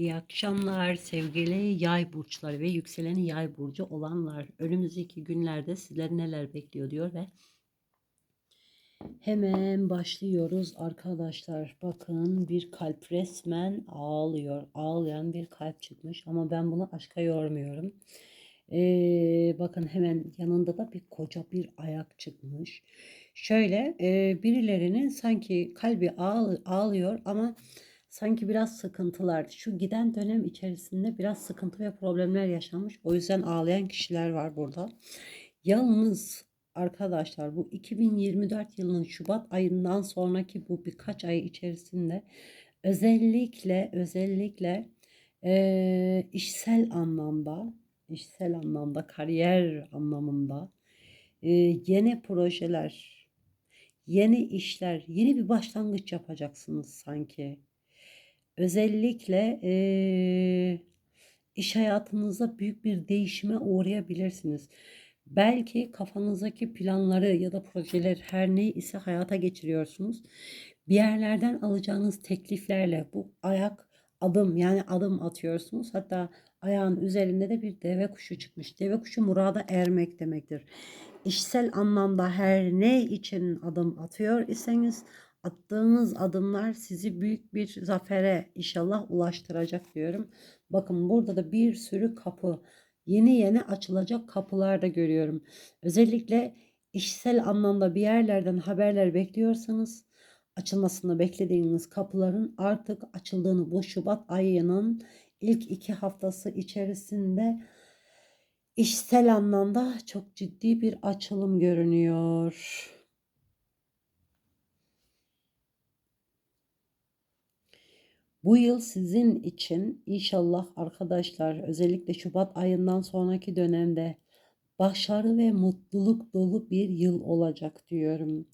İyi akşamlar sevgili yay burçları ve yükseleni yay burcu olanlar. Önümüzdeki günlerde sizleri neler bekliyor diyor ve hemen başlıyoruz arkadaşlar. Bakın bir kalp resmen ağlıyor. Ağlayan bir kalp çıkmış ama ben bunu aşka yormuyorum. Ee, bakın hemen yanında da bir koca bir ayak çıkmış. Şöyle e, birilerinin sanki kalbi ağl ağlıyor ama sanki biraz sıkıntılar. Şu giden dönem içerisinde biraz sıkıntı ve problemler yaşanmış. O yüzden ağlayan kişiler var burada. Yalnız arkadaşlar bu 2024 yılının Şubat ayından sonraki bu birkaç ay içerisinde özellikle özellikle e, işsel anlamda işsel anlamda kariyer anlamında e, yeni projeler yeni işler yeni bir başlangıç yapacaksınız sanki Özellikle eee, iş hayatınızda büyük bir değişime uğrayabilirsiniz. Belki kafanızdaki planları ya da projeler her ne ise hayata geçiriyorsunuz. Bir yerlerden alacağınız tekliflerle bu ayak adım yani adım atıyorsunuz. Hatta ayağın üzerinde de bir deve kuşu çıkmış. Deve kuşu murada ermek demektir. İşsel anlamda her ne için adım atıyor iseniz attığınız adımlar sizi büyük bir zafere inşallah ulaştıracak diyorum. Bakın burada da bir sürü kapı, yeni yeni açılacak kapılar da görüyorum. Özellikle işsel anlamda bir yerlerden haberler bekliyorsanız açılmasını beklediğiniz kapıların artık açıldığını bu Şubat ayının ilk iki haftası içerisinde işsel anlamda çok ciddi bir açılım görünüyor. Bu yıl sizin için inşallah arkadaşlar özellikle Şubat ayından sonraki dönemde başarı ve mutluluk dolu bir yıl olacak diyorum.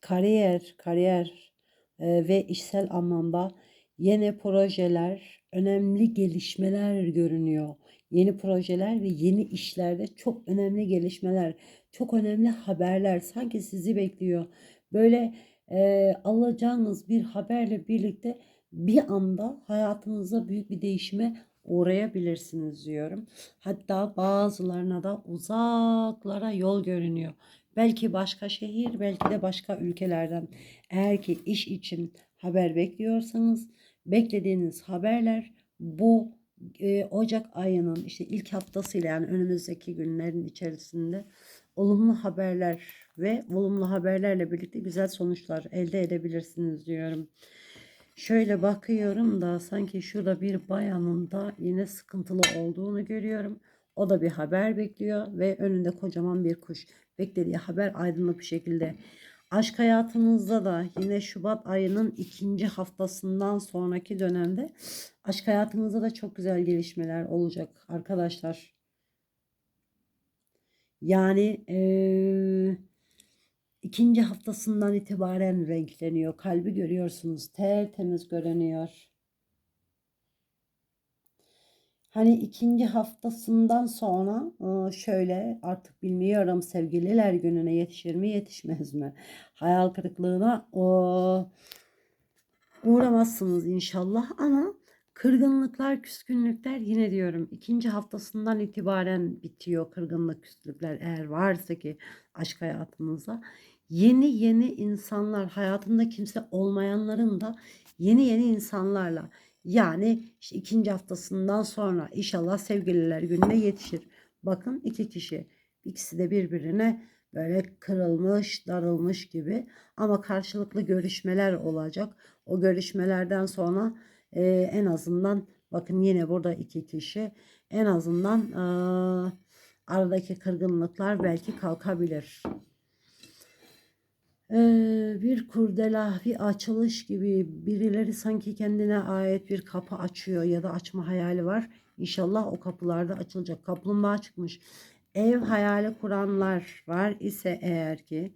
Kariyer, kariyer e, ve işsel anlamda yeni projeler, önemli gelişmeler görünüyor. Yeni projeler ve yeni işlerde çok önemli gelişmeler, çok önemli haberler sanki sizi bekliyor. Böyle e, alacağınız bir haberle birlikte bir anda hayatınızda büyük bir değişime uğrayabilirsiniz diyorum. Hatta bazılarına da uzaklara yol görünüyor. Belki başka şehir, belki de başka ülkelerden. Eğer ki iş için haber bekliyorsanız, beklediğiniz haberler bu e, Ocak ayının işte ilk haftasıyla yani önümüzdeki günlerin içerisinde olumlu haberler ve olumlu haberlerle birlikte güzel sonuçlar elde edebilirsiniz diyorum. Şöyle bakıyorum da sanki şurada bir bayanın da yine sıkıntılı olduğunu görüyorum. O da bir haber bekliyor ve önünde kocaman bir kuş. Beklediği haber aydınlık bir şekilde. Aşk hayatınızda da yine Şubat ayının ikinci haftasından sonraki dönemde aşk hayatınızda da çok güzel gelişmeler olacak arkadaşlar. Yani eee ikinci haftasından itibaren renkleniyor. Kalbi görüyorsunuz. Tertemiz görünüyor. Hani ikinci haftasından sonra e, şöyle artık bilmiyorum sevgililer gününe yetişir mi yetişmez mi? Hayal kırıklığına uğramazsınız inşallah ama kırgınlıklar, küskünlükler yine diyorum ikinci haftasından itibaren bitiyor kırgınlık, küskünlükler eğer varsa ki aşk hayatınızda yeni yeni insanlar hayatında kimse olmayanların da yeni yeni insanlarla yani işte ikinci haftasından sonra inşallah sevgililer gününe yetişir. Bakın iki kişi ikisi de birbirine böyle kırılmış, darılmış gibi ama karşılıklı görüşmeler olacak. O görüşmelerden sonra e, en azından bakın yine burada iki kişi en azından e, aradaki kırgınlıklar belki kalkabilir bir kurdela, bir açılış gibi birileri sanki kendine ait bir kapı açıyor ya da açma hayali var. İnşallah o kapılarda açılacak. Kaplumbağa çıkmış. Ev hayali kuranlar var ise eğer ki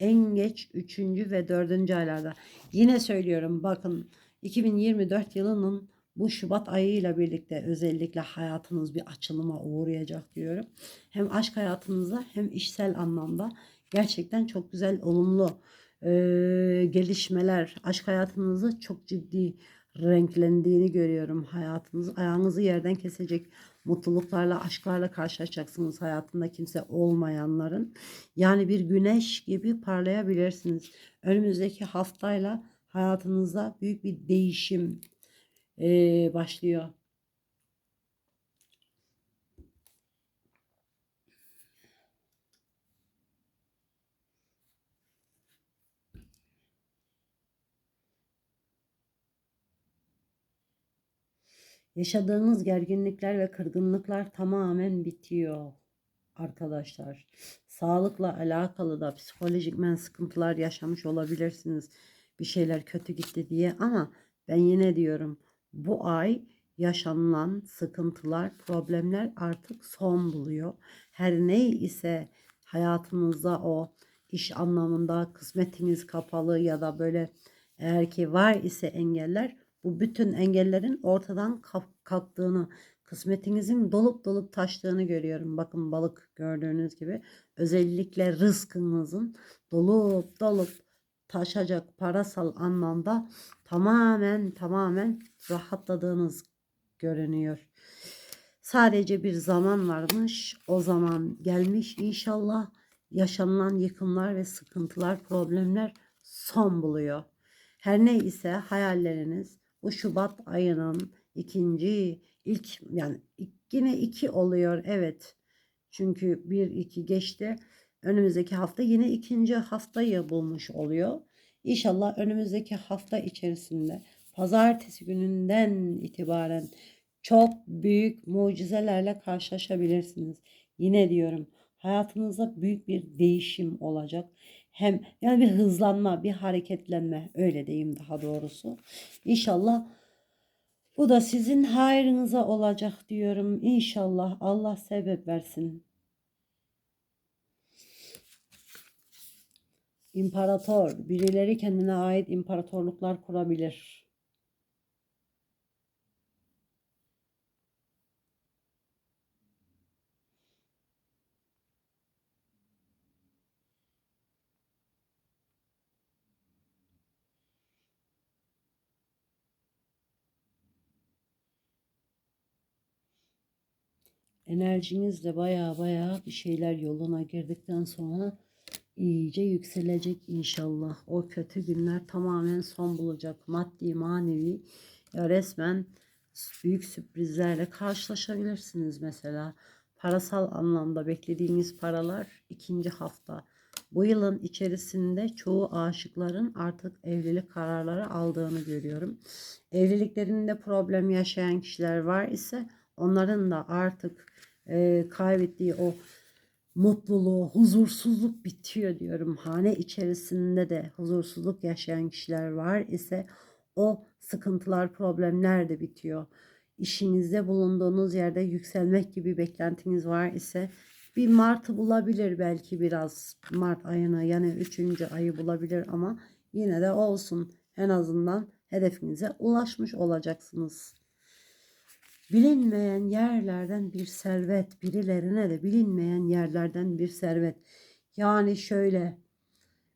en geç 3. ve 4. aylarda. Yine söylüyorum bakın 2024 yılının bu Şubat ayıyla birlikte özellikle hayatınız bir açılıma uğrayacak diyorum. Hem aşk hayatınızda hem işsel anlamda gerçekten çok güzel olumlu e, gelişmeler aşk hayatınızda çok ciddi renklendiğini görüyorum. Hayatınız ayağınızı yerden kesecek mutluluklarla, aşklarla karşılaşacaksınız hayatında kimse olmayanların. Yani bir güneş gibi parlayabilirsiniz. Önümüzdeki haftayla hayatınızda büyük bir değişim eee, başlıyor. Yaşadığınız gerginlikler ve kırgınlıklar tamamen bitiyor arkadaşlar. Sağlıkla alakalı da psikolojik sıkıntılar yaşamış olabilirsiniz. Bir şeyler kötü gitti diye ama ben yine diyorum bu ay yaşanılan sıkıntılar, problemler artık son buluyor. Her ne ise hayatınızda o iş anlamında kısmetiniz kapalı ya da böyle eğer ki var ise engeller bu bütün engellerin ortadan kalktığını, kısmetinizin dolup dolup taştığını görüyorum. Bakın balık gördüğünüz gibi özellikle rızkınızın dolup dolup taşacak parasal anlamda tamamen tamamen rahatladığınız görünüyor. Sadece bir zaman varmış. O zaman gelmiş inşallah yaşanılan yıkımlar ve sıkıntılar, problemler son buluyor. Her ne ise hayalleriniz bu Şubat ayının ikinci ilk yani yine iki oluyor evet. Çünkü bir iki geçti. Önümüzdeki hafta yine ikinci haftayı bulmuş oluyor. İnşallah önümüzdeki hafta içerisinde pazartesi gününden itibaren çok büyük mucizelerle karşılaşabilirsiniz. Yine diyorum hayatınızda büyük bir değişim olacak. Hem yani bir hızlanma, bir hareketlenme öyle diyeyim daha doğrusu. İnşallah bu da sizin hayrınıza olacak diyorum. İnşallah Allah sebep versin. İmparator, birileri kendine ait imparatorluklar kurabilir. Enerjinizle baya baya bir şeyler yoluna girdikten sonra iyice yükselecek inşallah. O kötü günler tamamen son bulacak. Maddi, manevi ya resmen büyük sürprizlerle karşılaşabilirsiniz mesela. Parasal anlamda beklediğiniz paralar ikinci hafta. Bu yılın içerisinde çoğu aşıkların artık evlilik kararları aldığını görüyorum. Evliliklerinde problem yaşayan kişiler var ise onların da artık e, kaybettiği o mutluluğu, huzursuzluk bitiyor diyorum. Hane içerisinde de huzursuzluk yaşayan kişiler var ise o sıkıntılar, problemler de bitiyor. İşinizde bulunduğunuz yerde yükselmek gibi beklentiniz var ise bir Mart'ı bulabilir belki biraz Mart ayına yani 3. ayı bulabilir ama yine de olsun en azından hedefinize ulaşmış olacaksınız bilinmeyen yerlerden bir servet, birilerine de bilinmeyen yerlerden bir servet. Yani şöyle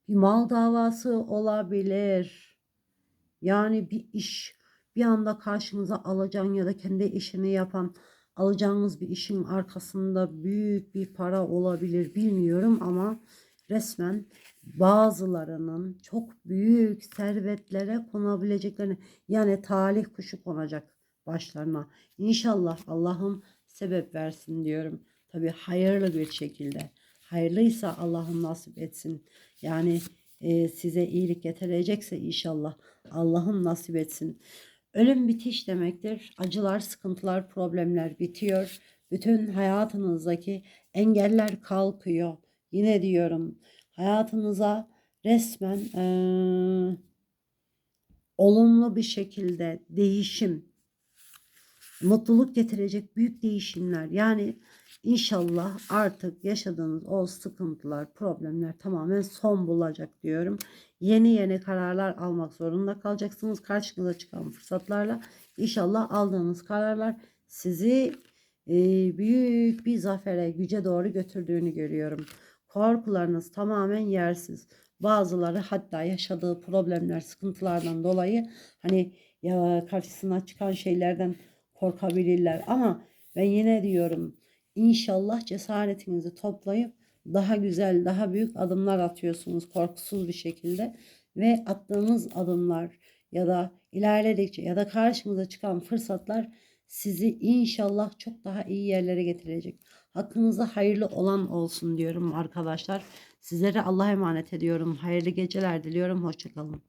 bir mal davası olabilir. Yani bir iş bir anda karşımıza alacağın ya da kendi işini yapan alacağınız bir işin arkasında büyük bir para olabilir bilmiyorum ama resmen bazılarının çok büyük servetlere konabileceklerini yani talih kuşu konacak başlarına. İnşallah Allah'ım sebep versin diyorum. Tabi hayırlı bir şekilde. Hayırlıysa Allah'ım nasip etsin. Yani e, size iyilik getirecekse inşallah Allah'ım nasip etsin. Ölüm bitiş demektir. Acılar, sıkıntılar, problemler bitiyor. Bütün hayatınızdaki engeller kalkıyor. Yine diyorum hayatınıza resmen e, olumlu bir şekilde değişim, mutluluk getirecek büyük değişimler. Yani inşallah artık yaşadığınız o sıkıntılar, problemler tamamen son bulacak diyorum. Yeni yeni kararlar almak zorunda kalacaksınız. Karşınıza çıkan fırsatlarla inşallah aldığınız kararlar sizi e, büyük bir zafere, güce doğru götürdüğünü görüyorum. Korkularınız tamamen yersiz. Bazıları hatta yaşadığı problemler, sıkıntılardan dolayı hani ya karşısına çıkan şeylerden korkabilirler. Ama ben yine diyorum inşallah cesaretinizi toplayıp daha güzel, daha büyük adımlar atıyorsunuz korkusuz bir şekilde ve attığınız adımlar ya da ilerledikçe ya da karşınıza çıkan fırsatlar sizi inşallah çok daha iyi yerlere getirecek. Hakkınızda hayırlı olan olsun diyorum arkadaşlar. Sizlere Allah'a emanet ediyorum. Hayırlı geceler diliyorum. Hoşçakalın.